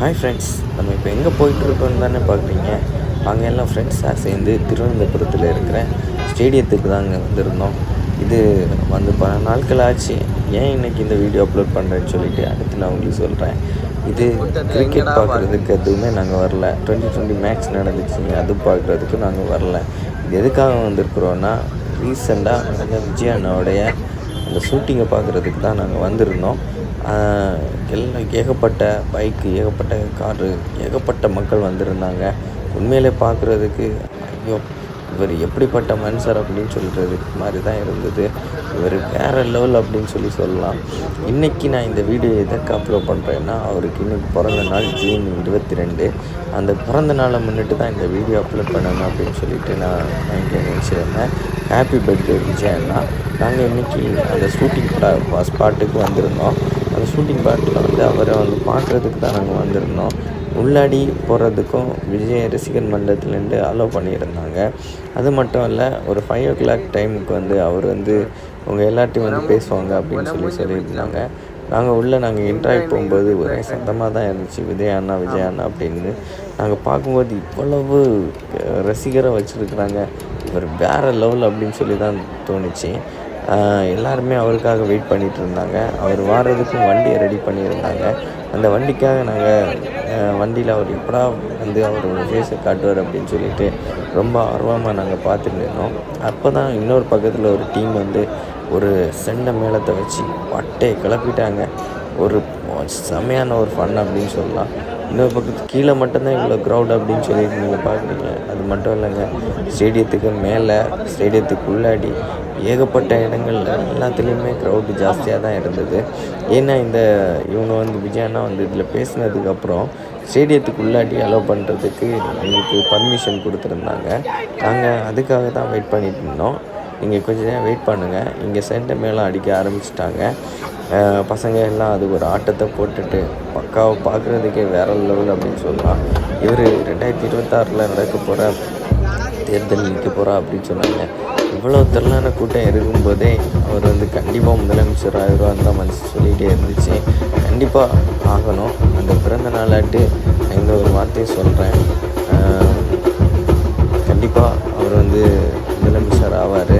Hi friends நம்ம இப்போ எங்கே போயிட்டுருக்கோன்னு தானே பார்க்குறீங்க நாங்கள் எல்லாம் ஃப்ரெண்ட்ஸாக சேர்ந்து திருவனந்தபுரத்தில் இருக்கிற ஸ்டேடியத்துக்கு தாங்க வந்திருந்தோம். இது வந்து பல நாட்கள் ஆச்சு. ஏன் இன்னைக்கு இந்த வீடியோ அப்லோட் பண்ணுறேன்னு சொல்லிட்டு அடுத்து நான் உங்களுக்கு சொல்கிறேன் இது கிரிக்கெட் பார்க்குறதுக்கு எதுவுமே நாங்கள் வரல. டுவெண்ட்டி டுவெண்ட்டி மேட்ச் நடந்துச்சுங்க. அது பார்க்குறதுக்கு நாங்கள் வரல. இது எதுக்காக வந்திருக்கிறோன்னா ரீசெண்டாக நடந்த விஜய் அண்ணாவுடைய அந்த ஷூட்டிங்கை பார்க்குறதுக்கு தான் நாங்கள் வந்திருந்தோம். எல்லாம் ஏகப்பட்ட பைக்கு ஏகப்பட்ட காரு ஏகப்பட்ட மக்கள் வந்திருந்தாங்க. உண்மையிலே பார்க்குறதுக்கு ஐயோ இவர் எப்படிப்பட்ட மனுஷர் அப்படின்னு சொல்கிறதுக்கு மாதிரி தான் இருந்தது. இவர் வேறு லெவல் அப்படின்னு சொல்லி சொல்லலாம். இன்றைக்கி நான் இந்த வீடியோ எதற்கு அப்லோட் பண்ணுறேன்னா அவருக்கு இன்னைக்கு பிறந்த நாள் ஜூன் இருபத்தி ரெண்டு அந்த பிறந்த நாளை முன்னிட்டு தான் இந்த வீடியோ அப்லோட் பண்ணணும் அப்படின்னு சொல்லிட்டு நான் நான் இங்கே நினச்சிருந்தேன். ஹாப்பி பர்த்டே விஜய் அண்ணா. நாங்கள் இன்றைக்கி அந்த ஷூட்டிங் ஸ்பாட்டுக்கு வந்திருந்தோம். அந்த ஷூட்டிங் பார்ட்டில் வந்து அவரை வந்து பார்க்குறதுக்கு தான் நாங்கள் வந்திருந்தோம். உள்ளாடி போகிறதுக்கும் விஜய் ரசிகர் மண்டலத்துலேருந்து அலோவ் பண்ணியிருந்தாங்க. அது மட்டும் இல்லை ஒரு ஃபைவ் ஓ கிளாக் டைமுக்கு வந்து அவர் வந்து உங்கள் எல்லாத்தையும் வந்து பேசுவாங்க அப்படின்னு சொல்லி சொல்லியிருந்தாங்க. நாங்கள் உள்ளே நாங்கள் இன்ட்ராக்ட் போகும்போது ஒரே சத்தமாக தான் இருந்துச்சு விஜய் அண்ணா விஜய் அண்ணா அப்படின்னு. நாங்கள் பார்க்கும்போது இவ்வளவு ரசிகராக ரசிகரை வச்சுருக்குறாங்க. இவர் வேறு லெவல் அப்படின்னு சொல்லி தான் தோணுச்சு. எல்லாருமே அவருக்காக வெயிட் பண்ணிட்டு இருந்தாங்க. அவர் வாடுறதுக்கும் வண்டியை ரெடி பண்ணியிருந்தாங்க. அந்த வண்டிக்காக நாங்கள் வண்டியில் அவர் எப்படா வந்து அவரோட ஃபேஸை காட்டுவார் அப்படின்னு சொல்லிட்டு ரொம்ப ஆர்வமாக நாங்கள் பார்த்துட்டு இருந்தோம். அப்போ தான் இன்னொரு பக்கத்தில் ஒரு டீம் வந்து ஒரு செண்டை மேளத்தை வச்சு பட்டையை கிளப்பிட்டாங்க. ஒரு செமையான ஒரு ஃபன் அப்படின்னு சொல்லலாம். இன்னொரு பக்கத்து கீழே மட்டும்தான் இவ்வளோ க்ரௌட் அப்படின்னு சொல்லிட்டு நீங்கள் பார்க்குறீங்க. அது மட்டும் இல்லைங்க. ஸ்டேடியத்துக்கு மேலே ஸ்டேடியத்துக்கு உள்ளாடி ஏகப்பட்ட இடங்கள்ல எல்லாத்துலேயுமே க்ரௌடு ஜாஸ்தியாக தான் இருந்தது. ஏன்னா இந்த இவங்க வந்து விஜயானா வந்து இதில் பேசினதுக்கப்புறம் ஸ்டேடியத்துக்கு உள்ளாடி அலோவ் பண்ணுறதுக்கு எங்களுக்கு பர்மிஷன் கொடுத்துருந்தாங்க. நாங்கள் அதுக்காக தான் வெயிட் பண்ணிட்டு இருந்தோம். நீங்கள் கொஞ்ச நேரம் வெயிட் பண்ணுங்கள் இங்கே சென்டை மேலே அடிக்க ஆரம்பிச்சிட்டாங்க. பசங்க எல்லாம் அது ஒரு ஆட்டத்தை போட்டுட்டு பக்காவை பார்க்குறதுக்கே வேற லெவல் அப்படின்னு சொல்லலாம். இவர் ரெண்டாயிரத்தி இருபத்தாறில் நடக்க போகிற தேர்தல் நிற்க போகிறா அப்படின்னு சொன்னாங்க. இவ்வளோ திரளான கூட்டம் இருக்கும்போதே அவர் வந்து கண்டிப்பாக முதலமைச்சர் ஆயிரம் தான் மனசு சொல்லிகிட்டே இருந்துச்சு. கண்டிப்பாக ஆகணும். அந்த பிறந்த நாளாட்டு நான் இந்த ஒரு வார்த்தையை சொல்கிறேன் கண்டிப்பாக அவர் வந்து முதலமைச்சர் ஆவார்.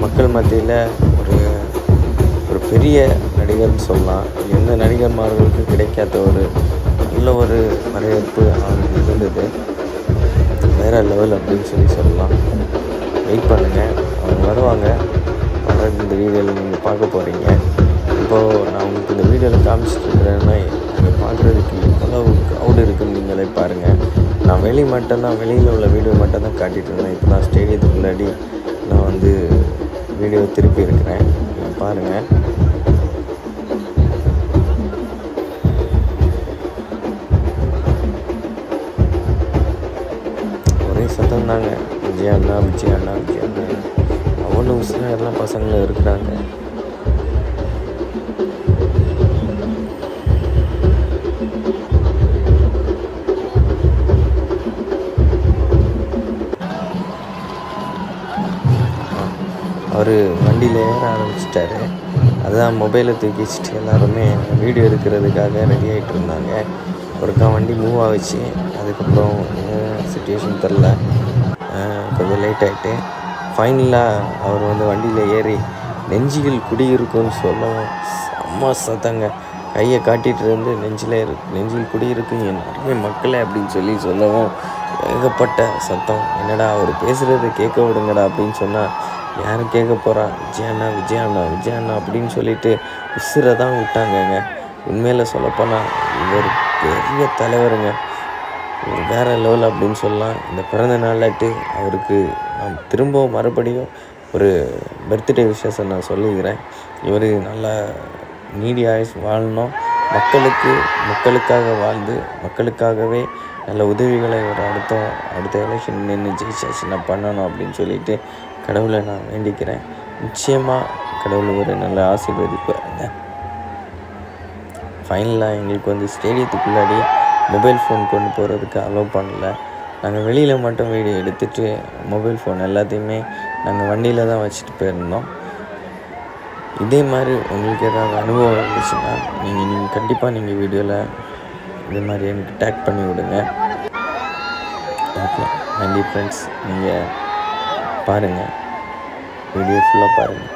மக்கள் மத்தியில் ஒரு ஒரு பெரிய நடிகர்னு சொல்லலாம். எந்த நடிகர்மார்களுக்கு கிடைக்காத ஒரு நல்ல ஒரு வரவேற்பு அவருக்கு இருந்தது. வேறு லெவல் அப்படின்னு சொல்லி சொல்லலாம். வெயிட் பண்ணுங்கள் அவங்க வருவாங்க. வர இந்த வீடியோவில் நீங்கள் பார்க்க போகிறீங்க இப்போது நான் உங்களுக்கு இந்த வீடியோவில் காமிச்சிட்டு இருக்கிறேன்னா இங்கே பார்க்குறதுக்கு எவ்வளவு க்ரௌடு இருக்குன்னு நீங்களே பாருங்கள் வெளி மட்டும்தான் வெளியில் உள்ள வீடியோ மட்டும் தான் காட்டிகிட்டு இருந்தேன். இப்போ நான் ஸ்டேடியத்துக்கு முன்னாடி நான் வந்து வீடியோ திருப்பி இருக்கிறேன். பாருங்கள் ஒரே சத்தம் தாங்க. விஜய் அண்ணா விஜய் அண்ணா விஜய் அண்ணா. அவ்வளோ சில எல்லாம் பசங்களும் இருக்கிறாங்க. அவர் வண்டியில் ஏற ஆரம்பிச்சிட்டாரு. அதுதான் மொபைலை தூக்கி வச்சுட்டு எல்லாருமே வீடியோ எடுக்கிறதுக்காக ரெடி ஆகிட்டு இருந்தாங்க. ஒருக்கா வண்டி மூவ் ஆகிச்சு அதுக்கப்புறம் சுச்சுவேஷன் தெரில கொஞ்சம் லேட் ஆகிட்டு ஃபைனலாக அவர் வந்து வண்டியில் ஏறி நெஞ்சில் குடியிருக்குன்னு சொல்லவும் செம்ம சத்தங்க. கையை காட்டிகிட்டு இருந்து நெஞ்சில் இரு நெஞ்சில் குடியிருக்கு எல்லாருமே மக்களே அப்படின்னு சொல்லி சொல்லவும் ஏகப்பட்ட சத்தம். என்னடா அவர் பேசுகிறத கேட்க விடுங்கடா அப்படின்னு சொன்னால் யாரும் கேட்க போகிறா விஜய் அண்ணா விஜய் அண்ணா விஜய் அண்ணா அப்படின்னு சொல்லிட்டு உசுரை தான் விட்டாங்கங்க. உண்மையில் சொல்லப்போனால் இவர் பெரிய தலைவருங்க. ஒரு வேறு லெவல் அப்படின்னு சொல்லலாம். இந்த பிறந்த நாளாட்டு அவருக்கு நான் திரும்பவும் மறுபடியும் ஒரு பர்த்டே விஷயத்தை நான் சொல்லிக்கிறேன். இவர் நல்லா நீடி ஆயுஷ் வாழணும். மக்களுக்கு மக்களுக்காக வாழ்ந்து மக்களுக்காகவே நல்ல உதவிகளை ஒரு அடுத்த அடுத்த எலெக்ஷன் நின்று ஜெயிச்சாச்சு நான் பண்ணணும் அப்படின்னு சொல்லிட்டு கடவுளை நான் வேண்டிக்கிறேன். நிச்சயமாக கடவுள் ஒரு நல்ல ஆசீர்வதிப்பாருங்க ஃபைனலாக எங்களுக்கு வந்து ஸ்டேடியத்துக்குள்ளாடி மொபைல் ஃபோன் கொண்டு போகிறதுக்கு அலோவ் பண்ணல. நாங்கள் வெளியில் மட்டும் வீடியோ எடுத்துகிட்டு மொபைல் ஃபோன் எல்லாத்தையுமே நாங்கள் வண்டியில் தான் வச்சுட்டு போயிருந்தோம். இதே மாதிரி உங்களுக்கு ஏதாவது அனுபவம் இருந்துச்சுன்னா நீங்கள் நீங்கள் கண்டிப்பாக நீங்கள் வீடியோவில் இதே மாதிரி எனக்கு டேக் பண்ணி விடுங்க. ஓகே நன்றி ஃப்ரெண்ட்ஸ் நீங்கள் பாருங்கள் வீடியோ ஃபுல்லாக பாருங்கள்